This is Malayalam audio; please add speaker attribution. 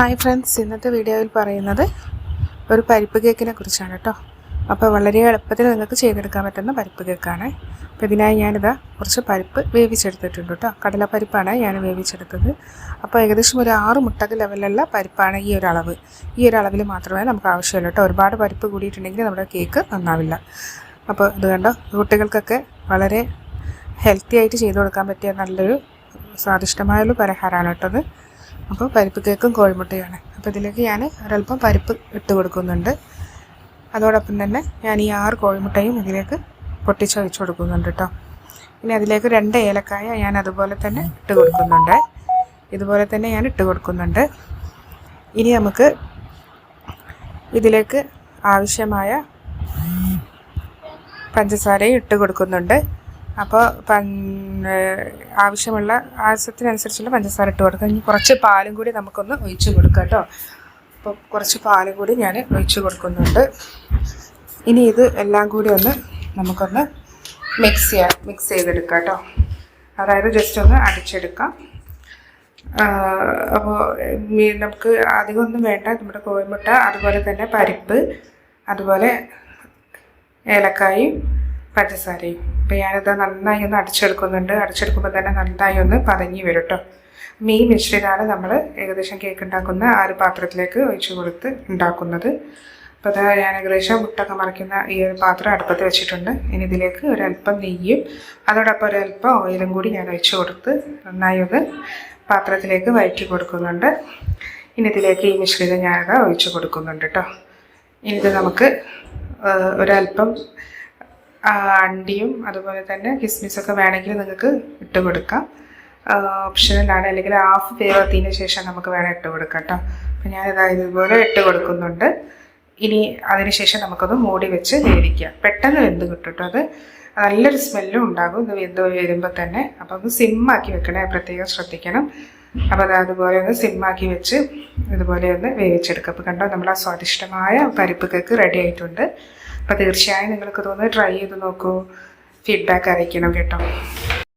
Speaker 1: ഹായ് ഫ്രണ്ട്സ് ഇന്നത്തെ വീഡിയോയിൽ പറയുന്നത് ഒരു പരിപ്പ് കേക്കിനെ കുറിച്ചാണ് കേട്ടോ. അപ്പോൾ വളരെ എളുപ്പത്തിൽ നിങ്ങൾക്ക് ചെയ്തെടുക്കാൻ പറ്റുന്ന പരിപ്പ് കേക്കാണ്. അപ്പോൾ ഇതിനായി ഞാനിതാ കുറച്ച് പരിപ്പ് വേവിച്ചെടുത്തിട്ടുണ്ട് കേട്ടോ. കടലപ്പരിപ്പാണ് ഞാൻ വേവിച്ചെടുത്തത്. അപ്പോൾ ഏകദേശം ഒരു ആറ് മുട്ടക്ക് ലെവലുള്ള പരിപ്പാണ് ഈ ഒരു അളവ്. ഈ ഒരു അളവിൽ മാത്രമേ നമുക്ക് ആവശ്യമുള്ളൂ കേട്ടോ. ഒരുപാട് പരിപ്പ് കൂടിയിട്ടുണ്ടെങ്കിൽ നമ്മുടെ കേക്ക് നന്നാവില്ല. അപ്പോൾ ഇത് കണ്ടോ? കുട്ടികൾക്കൊക്കെ വളരെ ഹെൽത്തി ആയിട്ട് ചെയ്തു കൊടുക്കാൻ പറ്റിയ നല്ലൊരു സ്വാദിഷ്ടമായൊരു പലഹാരമാണ് അത് അപ്പോൾ പരിപ്പ് കേക്കും കോഴിമുട്ടയാണ് അപ്പോൾ ഇതിലേക്ക് ഞാൻ ഒരല്പം പരിപ്പ് ഇട്ട് കൊടുക്കുന്നുണ്ട്. അതോടൊപ്പം തന്നെ ഞാൻ ഈ ആറ് കോഴിമുട്ടയും ഇതിലേക്ക് പൊട്ടിച്ച് ഒഴിച്ച് കൊടുക്കുന്നുണ്ട് കേട്ടോ ഇനി അതിലേക്ക് രണ്ട് ഏലക്കായ ഞാൻ അതുപോലെ തന്നെ ഇട്ട് കൊടുക്കുന്നുണ്ട്. ഇതുപോലെ തന്നെ ഞാൻ ഇട്ട് കൊടുക്കുന്നുണ്ട്. ഇനി നമുക്ക് ഇതിലേക്ക് ആവശ്യമായ പഞ്ചസാരയും ഇട്ട് കൊടുക്കുന്നുണ്ട്. അപ്പോൾ ആവശ്യമുള്ള ആവശ്യത്തിനനുസരിച്ചുള്ള പഞ്ചസാര ഇട്ട് കൊടുക്കുക ഇനി കുറച്ച് പാലും കൂടി നമുക്കൊന്ന് ഒഴിച്ച് കൊടുക്കാം കേട്ടോ. അപ്പോൾ കുറച്ച് പാലും കൂടി ഞാൻ ഒഴിച്ച് കൊടുക്കുന്നുണ്ട്. ഇനി ഇത് എല്ലാം കൂടി ഒന്ന് നമുക്കൊന്ന് മിക്സ് ചെയ്യാം മിക്സ് ചെയ്തെടുക്കാം കേട്ടോ. അതായത് ജസ്റ്റ് ഒന്ന് അടിച്ചെടുക്കാം. അപ്പോൾ നമുക്ക് അധികമൊന്നും വേണ്ട. നമ്മുടെ കോഴിമുട്ട അതുപോലെ തന്നെ പരിപ്പ് അതുപോലെ ഏലക്കായും പഞ്ചസാരയും. അപ്പോൾ ഞാനത് നന്നായി ഒന്ന് അടിച്ചെടുക്കുന്നുണ്ട്. അടിച്ചെടുക്കുമ്പോൾ തന്നെ നന്നായി ഒന്ന് പതഞ്ഞു വരും കേട്ടോ മീൻ മിശ്രിതാണ് നമ്മൾ ഏകദേശം കേക്ക് ഉണ്ടാക്കുന്ന ആ ഒരു പാത്രത്തിലേക്ക് ഒഴിച്ച് കൊടുത്ത് ഉണ്ടാക്കുന്നത്. അപ്പോൾ അത് ഞാൻ ഏകദേശം മുട്ടൊക്കെ മറിക്കുന്ന ഈ ഒരു പാത്രം അടുപ്പത്ത് വെച്ചിട്ടുണ്ട്. ഇനി ഇതിലേക്ക് ഒരല്പം നെയ്യും അതോടൊപ്പം ഒരല്പം ഓയിലും കൂടി ഞാൻ ഒഴിച്ച് കൊടുത്ത് നന്നായി ഒന്ന് പാത്രത്തിലേക്ക് വയറ്റി കൊടുക്കുന്നുണ്ട്. ഇനി ഇതിലേക്ക് ഈ മിശ്രിതം ഞാനത് ഒഴിച്ച് കൊടുക്കുന്നുണ്ട് കേട്ടോ ഇനി ഇത് നമുക്ക് ഒരല്പം അണ്ടിയും അതുപോലെ തന്നെ കിസ്മിസൊക്കെ വേണമെങ്കിൽ നിങ്ങൾക്ക് ഇട്ട് കൊടുക്കാം ഓപ്ഷനലാണ്. അല്ലെങ്കിൽ ഹാഫ് വേവത്തിന് ശേഷം നമുക്ക് വേണം ഇട്ട് കൊടുക്കാം കേട്ടോ അപ്പം ഞാനിതാ ഇതുപോലെ ഇട്ട് കൊടുക്കുന്നുണ്ട് ഇനി അതിനുശേഷം നമുക്കത് മൂടി വെച്ച് വേവിക്കാം. പെട്ടെന്ന് വെന്ത് കിട്ടും കേട്ടോ അത്. നല്ലൊരു സ്മെല്ലും ഉണ്ടാകും. ഇത് വെന്ത് വരുമ്പോൾ തന്നെ. അപ്പോൾ ഒന്ന് സിമ്മാക്കി വെക്കണേ. പ്രത്യേകം ശ്രദ്ധിക്കണം. അപ്പോൾ അത് അതുപോലെ ഒന്ന് സിമ്മാക്കി വെച്ച് ഇതുപോലെ ഒന്ന് വേവിച്ചെടുക്കുക അപ്പോൾ കണ്ടോ നമ്മൾ ആ സ്വാദിഷ്ടമായ പരിപ്പ് കേക്ക് റെഡി ആയിട്ടുണ്ട്. അപ്പോൾ തീർച്ചയായും നിങ്ങൾക്ക് തോന്നുന്നത് ട്രൈ ചെയ്ത് നോക്കൂ. ഫീഡ്ബാക്ക് അറിയിക്കണം കേട്ടോ.